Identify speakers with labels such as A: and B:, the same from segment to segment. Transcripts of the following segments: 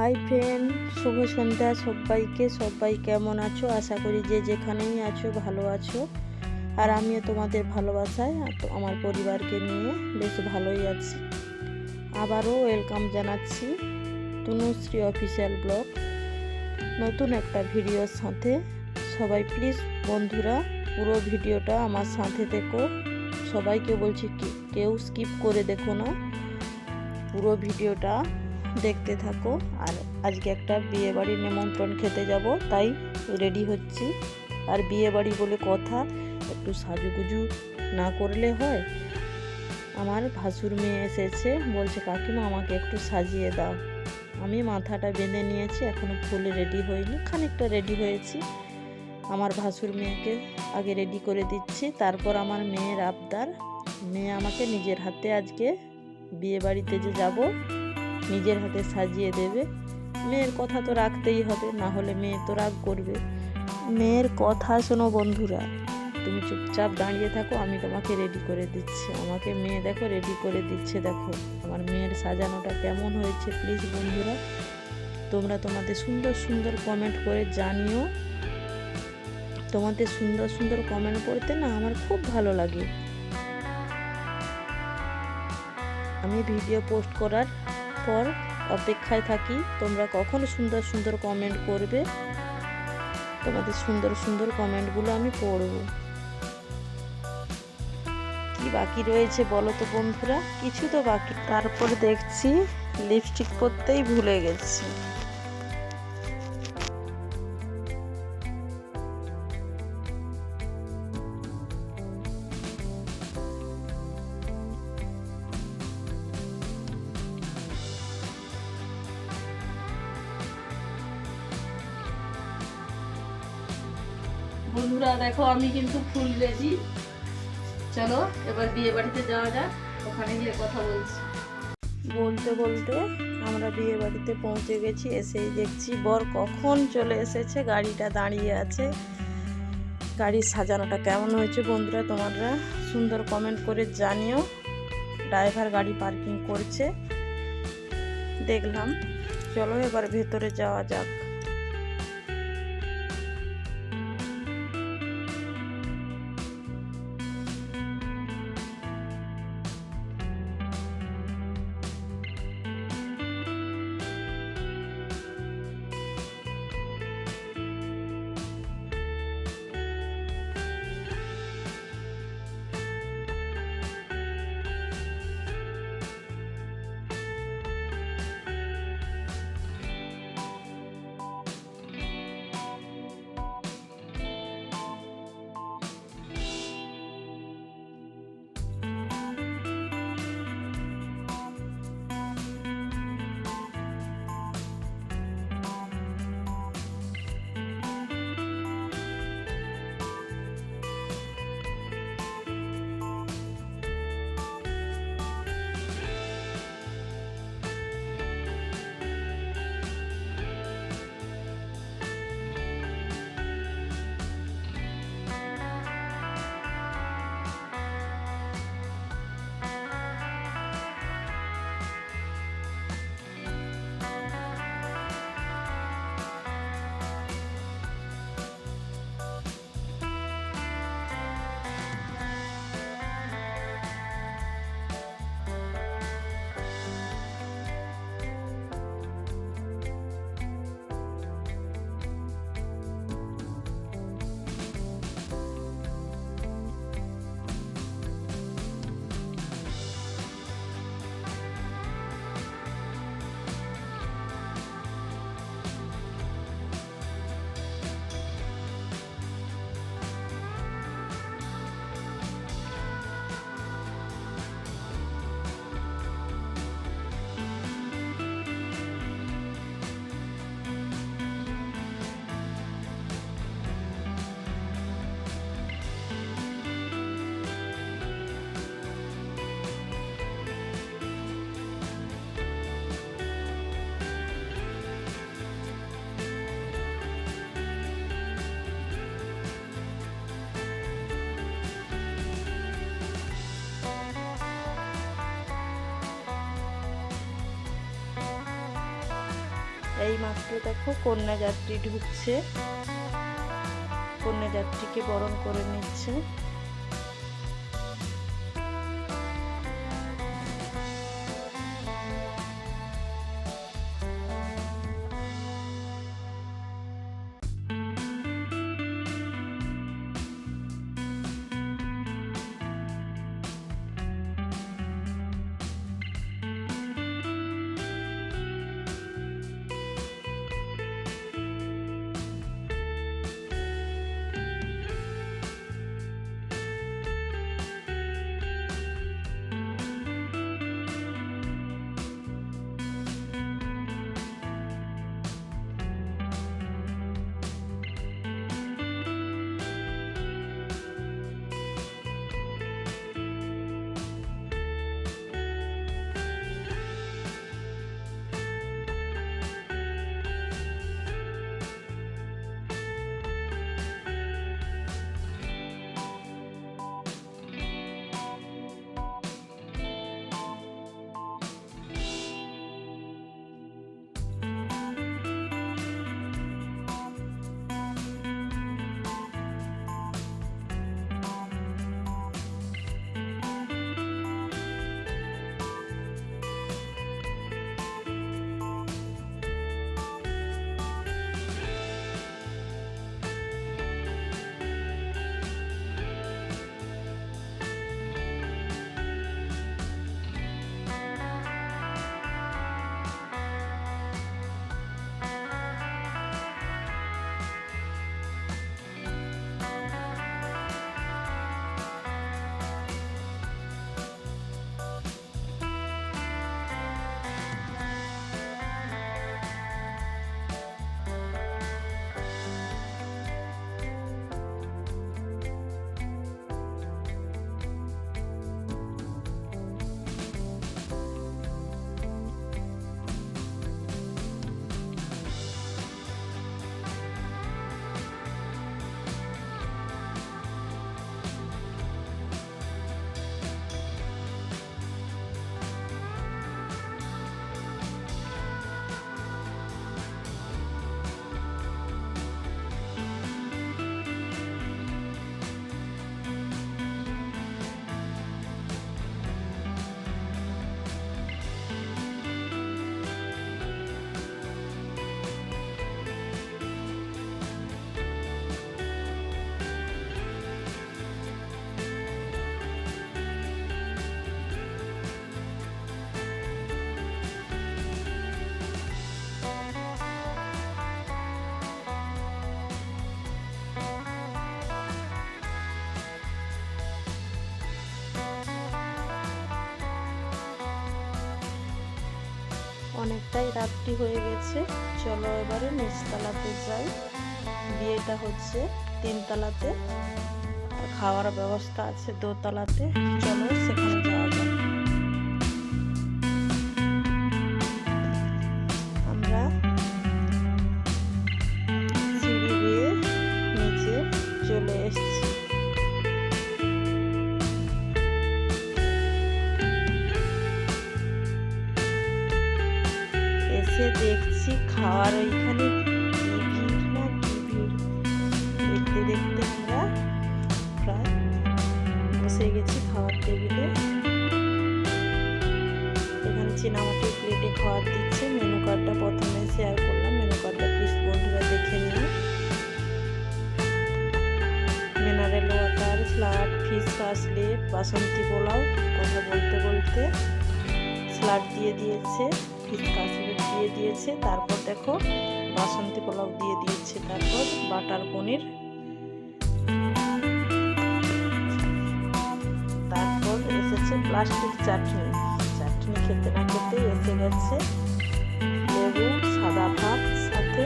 A: Hi friend শুভ সন্ধ্যা সবাইকে, সবাই কেমন আছো? আশা করি যে যেখানেই আছো, ভালো আছো। আর আমিও তোমাদের ভালোবাসায় আমার পরিবারকে নিয়ে বেশ ভালোই আছি। আবারও ওয়েলকাম জানাচ্ছি তনুশ্রী অফিসিয়াল ব্লগ নতুন একটা ভিডিওর সাথে। সবাই প্লিজ বন্ধুরা, পুরো ভিডিওটা আমার সাথে দেখো। সবাইকে বলছি কেউ স্কিপ করে দেখো না। পুরো ভিডিওটা দেখতে থাকো। আর আজকে একটা বিয়ে বাড়ির নিমন্ত্রণ খেতে যাব, তাই রেডি হচ্ছি। আর বিয়ে বাড়ি বলে কথা, একটু সাজুগুজু না করলে হয়? আমার ভাসুর মেয়ে এসেছে, বলছে, কাকিমা, আমাকে একটু সাজিয়ে দাও। আমি মাথাটা বেঁধে নিয়েছি, এখনও ফুলে রেডি হইনি খানিকটা রেডি হয়েছি। আমার ভাসুর মেয়েকে আগে রেডি করে দিচ্ছি, তারপর আমার মেয়ের আবদার। মেয়ে আমাকে নিজের হাতে আজকে বিয়ে বাড়িতে যে যাব নিজের হাতে সাজিয়ে দেবে। মেয়ের কথা তো রাখতেই হবে, না হলে মেয়ে তো রাগ করবে। মেয়ের কথা শোনো বন্ধুরা, তুমি চুপচাপ দাঁড়িয়ে থাকো, আমি তোমাকে রেডি করে দিচ্ছি। আমাকে মেয়ে দেখো রেডি করে দিচ্ছে দেখো, আমার মেয়ের সাজানোটা কেমন হয়েছে প্লিজ বন্ধুরা। তোমরা তোমাদের সুন্দর সুন্দর কমেন্ট করে জানিও। তোমাদের সুন্দর সুন্দর কমেন্ট করতে না আমার খুব ভালো লাগে। আমি ভিডিও পোস্ট করার পর অপেক্ষায় থাকি, তোমরা কখন সুন্দর সুন্দর কমেন্ট করবে? তোমাদের সুন্দর সুন্দর কমেন্টগুলো আমি পড়ব। কি বাকি রয়েছে বলো তো বন্ধুরা? কিছু তো বাকি। তারপর দেখছি লিপস্টিক পরতেই ভুলে গেছি। বন্ধুরা, দেখো আমি কিন্তু ফুল রেডি। চলো, এবার বিয়ে বাড়িতে যাওয়া যাক, ওখানে গিয়ে কথা বলছি। বলতে বলতে আমরা বিয়ে বাড়িতে পৌঁছে গেছি, এসেই দেখছি বর কখন চলে এসেছে, গাড়িটা দাঁড়িয়ে আছে। গাড়ির সাজানোটা কেমন হয়েছে বন্ধুরা, তোমরা সুন্দর কমেন্ট করে জানিও। ড্রাইভার গাড়ি পার্কিং করছে। দেখলাম। চলো, এবার ভেতরে যাওয়া যাক। এই মাত্র দেখো কন্যা যাত্রী ঢুকছে। কন্যা যাত্রীকে বরণ করে নিচ্ছে। অনেকটাই রাত্রি হয়ে গেছে। চলো এবারে নিচতলাতে যাই। বিয়েটা হচ্ছে তিনতলাতে। আর খাওয়ার ব্যবস্থা আছে দোতলাতে। চলো সেখানে যাওয়া যাক। এসে দেখছি খাওয়ার ওইখানে দেখতে দেখতে আমরা প্রায় বসে গেছি খাওয়ার টেবিলে। এখানে চীনামাটির প্লেটে খাওয়ার দিচ্ছে। মেনু কার্ডটা প্রথমে শেয়ার করলাম। মেনু কার্ডটা প্লিজ বন্ধুরা দেখে নিও mineral water salad fish cutlet Basanti pulao, কথা বলতে বলতে স্লাড দিয়ে দিয়েছে। ফিশ কাসলেট দিয়ে দিয়েছে। তারপর দেখো বাসন্তী পোলাও দিয়ে দিয়েছে। তারপর বাটার পনির। তারপর এসেছে প্লাস্টিক চাটনি। চাটনি খেতে না খেতে এসে গেছে লেবু, সাদা ভাত, সাথে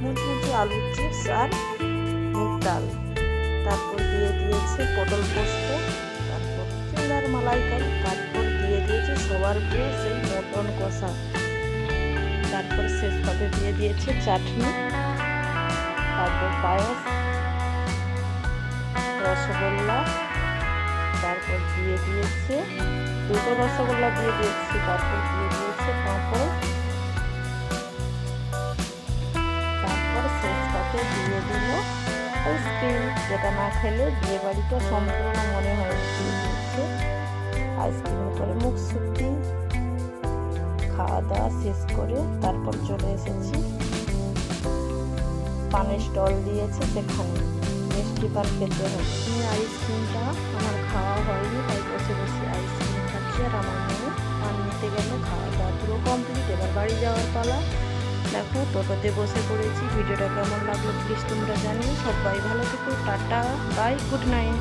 A: মুচমুচি আলুর চিপস আর মুগ ডাল। তারপর দিয়ে দিয়েছে পটল পোস্ত। তারপর চিংড়ার মালাইকারি। তারপর দিয়ে দিয়েছে সবার প্রিয় সেই মটন কষা। তারপর শেষ পাতে দিয়ে দিয়েছে চাটনি, তারপর পায়েস, রসগোল্লা, তারপর দিয়ে দিয়েছে দুটো রসগোল্লা দিয়ে দিয়েছে, তারপর দিয়ে দিয়েছে পাঁপড়। দিয়ে দিল আইসক্রিম, যেটা না খেলে বিয়ে বাড়িটা সম্পূর্ণ মনে হয় দিচ্ছে আইসক্রিম করে মুখ শুদ্ধি খাওয়া দাওয়া শেষ করে তারপর চলে এসেছি। পানের স্টল দিয়েছে সেখানে। মিষ্টি পান খেতে হবে। আইসক্রিমটা আমার খাওয়া হয়নি, তাই বসে বসে আইসক্রিম খাচ্ছি আর আমার মেয়ে পান নিতে গেল খাওয়া দাওয়া পুরো কমপ্লিট এবার বাড়ি যাওয়ার পালা। দেখো, টোটোতে বসে পড়েছি। ভিডিওটা কেমন লাগল প্লিজ তোমরা জানিও। সবাই ভালো থেকো, টাটা বাই গুড নাইট